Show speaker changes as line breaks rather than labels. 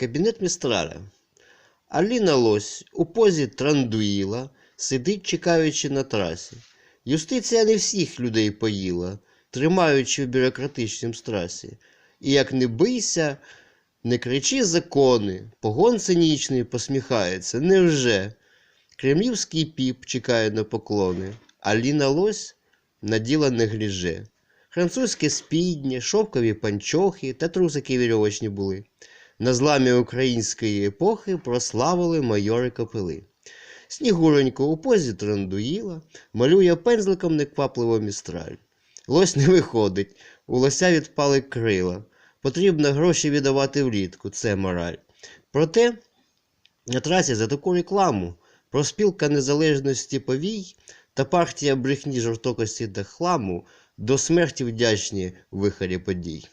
Кабінет містраля. Аліна Лось у позі трандуїла, сидить, чекаючи на трасі. Юстиція не всіх людей поїла, тримаючи в бюрократичнім страсі. І як не бийся, не кричи закони, погон цинічний посміхається. Невже? Кремлівський піп чекає на поклони, Аліна Лось наділа негліже. Французьке спіднє, шовкові панчохи та трусики вірьовочні були. На зламі української епохи прославили майори копили. Снігуронько у позі трандуїла, малює пензликом неквапливо містраль. Лось не виходить, у лося відпали крила. Потрібно гроші віддавати влітку, це мораль. Проте на трасі за таку рекламу проспілка незалежності повій та партія брехні жорстокості та хламу до смерті вдячні в вихорі подій.